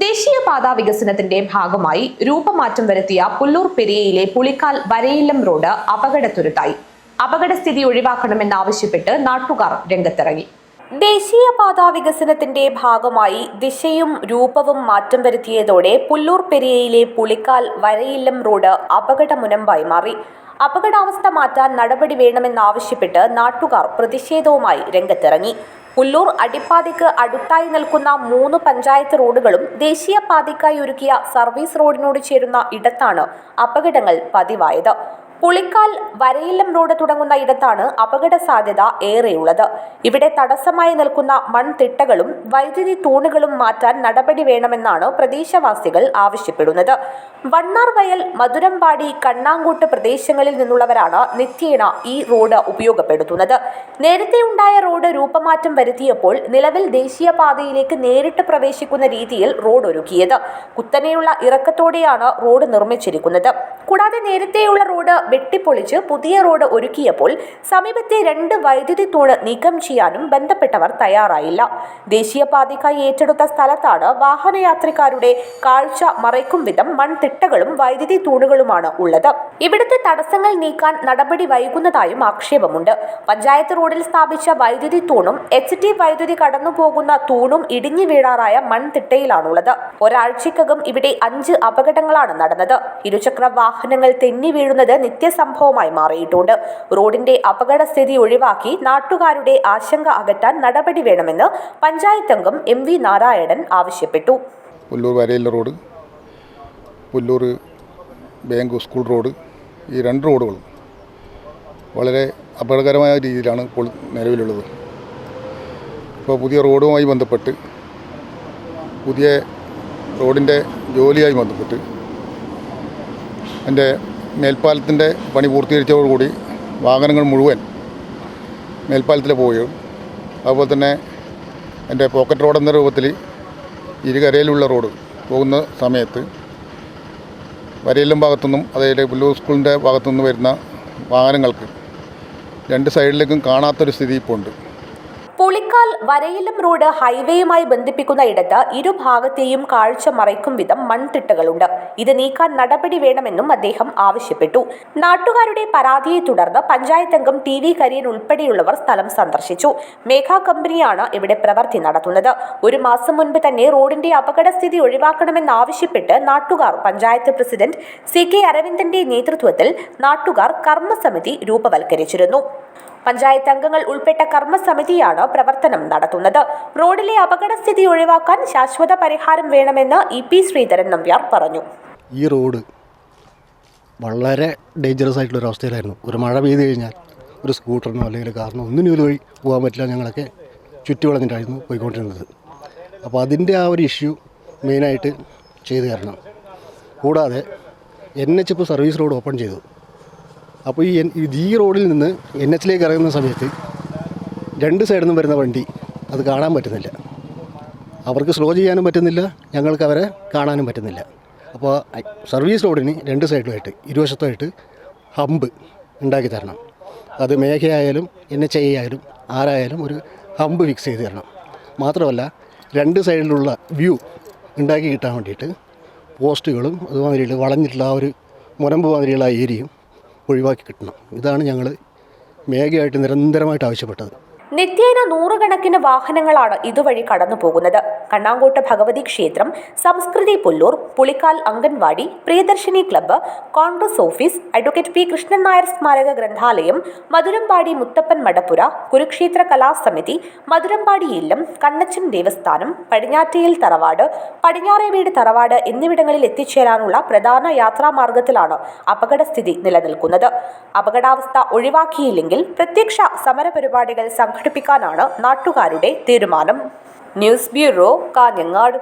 ദേശീയപാതാ വികസനത്തിന്റെ ഭാഗമായി രൂപമാറ്റം വരുത്തിയ പുല്ലൂർ പെരിയയിലെ പുളിക്കാൽ വരയില്ലം റോഡ് അപകടത്തുരുത്തായി. അപകടസ്ഥിതി ഒഴിവാക്കണമെന്നാവശ്യപ്പെട്ട് നാട്ടുകാർ രംഗത്തിറങ്ങി. ദേശീയപാതാ വികസനത്തിന്റെ ഭാഗമായി ദിശയും രൂപവും മാറ്റം വരുത്തിയതോടെ പുല്ലൂർ പെരിയയിലെ പുളിക്കാൽ വരയില്ലം റോഡ് അപകടമുനമ്പായി മാറി. അപകടാവസ്ഥ മാറ്റാൻ നടപടി വേണമെന്നാവശ്യപ്പെട്ട് നാട്ടുകാർ പ്രതിഷേധവുമായി രംഗത്തിറങ്ങി. പുല്ലൂർ അടിപ്പാതയ്ക്ക് അടുത്തായി നിൽക്കുന്ന മൂന്ന് പഞ്ചായത്ത് റോഡുകളും ദേശീയപാതയ്ക്കായി ഒരുക്കിയ സർവീസ് റോഡിനോട് ചേരുന്ന ഇടത്താണ് അപകടങ്ങൾ പതിവായത്. പുളിക്കാൽ വരയില്ലം റോഡ് തുടങ്ങുന്ന ഇടത്താണ് അപകട സാധ്യത ഏറെയുള്ളത്. ഇവിടെ തടസ്സമായി നിൽക്കുന്ന മൺതിട്ടകളും വൈദ്യുതി തൂണുകളും മാറ്റാൻ നടപടി വേണമെന്നാണ് പ്രദേശവാസികൾ ആവശ്യപ്പെടുന്നത്. വണ്ണാർ വയൽ മധുരമ്പാടി കണ്ണാങ്കൂട്ട് പ്രദേശങ്ങളിൽ നിന്നുള്ളവരാണ് നിത്യേന ഈ റോഡ് ഉപയോഗപ്പെടുത്തുന്നത്. നേരത്തെ ഉണ്ടായ റോഡ് രൂപമാറ്റം വരുത്തിയപ്പോൾ നിലവിൽ ദേശീയപാതയിലേക്ക് നേരിട്ട് പ്രവേശിക്കുന്ന രീതിയിൽ റോഡ് ഒരുക്കിയത്. കുത്തനെയുള്ള ഇറക്കത്തോടെയാണ് റോഡ് നിർമ്മിച്ചിരിക്കുന്നത്. കൂടാതെ നേരത്തെയുള്ള റോഡ് വെട്ടിപ്പൊളിച്ച് പുതിയ റോഡ് ഒരുക്കിയപ്പോൾ സമീപത്തെ രണ്ട് വൈദ്യുതി തൂണ് നീക്കം ചെയ്യാനും ബന്ധപ്പെട്ടവർ തയ്യാറായില്ല. ദേശീയപാതയ്ക്കായി ഏറ്റെടുത്ത സ്ഥലത്താണ് വാഹനയാത്രക്കാരുടെ കാഴ്ച മറയ്ക്കും വിധം മൺതിട്ടകളും വൈദ്യുതി തൂണുകളുമാണ് ഉള്ളത്. ഇവിടുത്തെ തടസ്സങ്ങൾ നീക്കാൻ നടപടി വൈകുന്നതായും ആക്ഷേപമുണ്ട്. പഞ്ചായത്ത് റോഡിൽ സ്ഥാപിച്ച വൈദ്യുതി തൂണും എച്ച് ടി വൈദ്യുതി കടന്നുപോകുന്ന തൂണും ഇടിഞ്ഞു വീഴാറായ മൺതിട്ടയിലാണുള്ളത്. ഒരാഴ്ചക്കകം ഇവിടെ അഞ്ച് അപകടങ്ങളാണ് നടന്നത്. ഇരുചക്ര വാഹനങ്ങൾ തെന്നി വീഴുന്നത് നിത്യസംഭവമായി മാറിയിട്ടുണ്ട്. റോഡിന്റെ അപകടസ്ഥിതി ഒഴിവാക്കി നാട്ടുകാരുടെ ആശങ്ക അകറ്റാൻ നടപടി വേണമെന്ന് പഞ്ചായത്ത് അംഗം എം വി നാരായണൻ ആവശ്യപ്പെട്ടു. Pullur വരയില്ല road Pullur bank school road ഈ രണ്ട് റോഡുകളും വളരെ അപകടകരമായ രീതിയിലാണ് ഇപ്പോൾ നിലവിലുള്ളത്. ഇപ്പോൾ പുതിയ റോഡുമായി ബന്ധപ്പെട്ട് പുതിയ റോഡിന്റെ ജോലിയായി ബന്ധപ്പെട്ട് എന്റെ മേൽപ്പാലത്തിന്റെ പണി പൂർത്തീകരിച്ചതോടുകൂടി വാഹനങ്ങൾ മുഴുവൻ മേൽപ്പാലത്തിൽ പോവുകയും അതുപോലെ തന്നെ എന്റെ പോക്കറ്റ് റോഡ് എന്ന രൂപത്തിൽ ഇരുകരയിലുള്ള റോഡ് പോകുന്ന സമയത്ത് വരയിലും ഭാഗത്തുനിന്നും അതായത് പുല്ലൂർ സ്കൂളിന്റെ ഭാഗത്തുനിന്ന് വരുന്ന വാഹനങ്ങൾക്ക് രണ്ട് സൈഡിലേക്കും കാണാത്തൊരു സ്ഥിതി ഇപ്പോൾ ഉണ്ട്. പുളിക്കാൽ വരയിലും റോഡ് ഹൈവേയുമായി ബന്ധിപ്പിക്കുന്ന ഇടത്ത് ഇരുഭാഗത്തെയും കാഴ്ച മറയ്ക്കും വിധം മൺതിട്ടകളുണ്ട്. ഇത് നീക്കാൻ നടപടി വേണമെന്നും അദ്ദേഹം ആവശ്യപ്പെട്ടു. നാട്ടുകാരുടെ പരാതിയെ തുടർന്ന് പഞ്ചായത്ത് അംഗം ടി വി കരിയൻ ഉൾപ്പെടെയുള്ളവർ സ്ഥലം സന്ദർശിച്ചു. മേഘ കമ്പനിയാണ് ഇവിടെ പ്രവൃത്തി നടത്തുന്നത്. ഒരു മാസം മുൻപ് തന്നെ റോഡിന്റെ അപകടസ്ഥിതി ഒഴിവാക്കണമെന്നാവശ്യപ്പെട്ട് നാട്ടുകാർ പഞ്ചായത്ത് പ്രസിഡന്റ് സി കെ അരവിന്ദന്റെ നേതൃത്വത്തിൽ നാട്ടുകാർ കർമ്മസമിതി രൂപവൽക്കരിച്ചിരുന്നു. പഞ്ചായത്ത് അംഗങ്ങൾ ഉൾപ്പെട്ട കർമ്മസമിതിയാണ് പ്രവർത്തനം നടത്തുന്നത്. റോഡിലെ അപകടസ്ഥിതി ഒഴിവാക്കാൻ ശാശ്വത പരിഹാരം വേണമെന്ന് ഇ പി ശ്രീധരൻ നമ്പ്യാർ പറഞ്ഞു. ഈ റോഡ് വളരെ ഡേഞ്ചറസ് ആയിട്ടുള്ള ഒരു അവസ്ഥയിലായിരുന്നു. ഒരു മഴ പെയ്ത് കഴിഞ്ഞാൽ ഒരു സ്കൂട്ടറിനോ അല്ലെങ്കിൽ കാറിനോ ഒന്നിനും ഒരു വഴി പോകാൻ പറ്റില്ല ഞങ്ങളൊക്കെ ചുറ്റി വളഞ്ഞിട്ടായിരുന്നു പോയിക്കൊണ്ടിരുന്നത്. അപ്പോൾ അതിന്റെ ആ ഒരു ഇഷ്യൂ മെയിനായിട്ട് ചെയ്തു തരണം. കൂടാതെ എൻ എച്ച് ഇപ്പോൾ സർവീസ് റോഡ് ഓപ്പൺ ചെയ്തു. അപ്പോൾ ഈ ഈ റോഡിൽ നിന്ന് എൻ എച്ചിലേക്ക് ഇറങ്ങുന്ന സമയത്ത് രണ്ട് സൈഡിൽ നിന്നും വരുന്ന വണ്ടി അത് കാണാൻ പറ്റുന്നില്ല. അവർക്ക് സ്ലോ ചെയ്യാനും പറ്റുന്നില്ല ഞങ്ങൾക്ക് അവരെ കാണാനും പറ്റുന്നില്ല. അപ്പോൾ സർവീസ് റോഡിന് രണ്ട് സൈഡിലുമായിട്ട് ഇരുവശത്തുമായിട്ട് ഹമ്പ് ഉണ്ടാക്കി തരണം. അത് മേഘയായാലും എൻ എച്ച് ഐ ആയാലും ആരായാലും ഒരു ഹമ്പ് ഫിക്സ് ചെയ്ത് തരണം. മാത്രമല്ല രണ്ട് സൈഡിലുള്ള വ്യൂ ഉണ്ടാക്കി കിട്ടാൻ വേണ്ടിയിട്ട് പോസ്റ്റുകളും അതുമാതിരിയുള്ള വളഞ്ഞിട്ടുള്ള ആ ഒരു മുനമ്പ് മാതിരിയുള്ള ഏരിയയും ഒഴിവാക്കി കിട്ടണം. ഇതാണ് ഞങ്ങൾ മേഘയായിട്ട് നിരന്തരമായിട്ട് ആവശ്യപ്പെട്ടത്. നിത്യേന നൂറുകണക്കിന് വാഹനങ്ങളാണ് ഇതുവഴി കടന്നു പോകുന്നത് കണ്ണാങ്കോട്ട് ഭഗവതി ക്ഷേത്രം Samskruthi Pullur Pulikkal anganwadi Priyadarshini club Congress office advocate P Krishnan Nair സ്മാരക ഗ്രന്ഥാലയം മധുരമ്പാടി മുത്തപ്പൻ മടപ്പുര കുരുക്ഷേത്ര കലാസമിതി മധുരമ്പാടി ഇല്ലം കണ്ണച്ചൻ ദേവസ്ഥാനം പടിഞ്ഞാറ്റയിൽ തറവാട് പടിഞ്ഞാറേ വീട് തറവാട് എന്നിവിടങ്ങളിൽ എത്തിച്ചേരാനുള്ള പ്രധാന യാത്രാമാർഗത്തിലാണ് അപകടസ്ഥിതി നിലനിൽക്കുന്നത്. അപകടാവസ്ഥ ഒഴിവാക്കിയില്ലെങ്കിൽ പ്രത്യക്ഷ സമരപരിപാടികൾ സംഘടിപ്പിക്കാനാണ് നാട്ടുകാരുടെ തീരുമാനം. News bureau Kanhangad.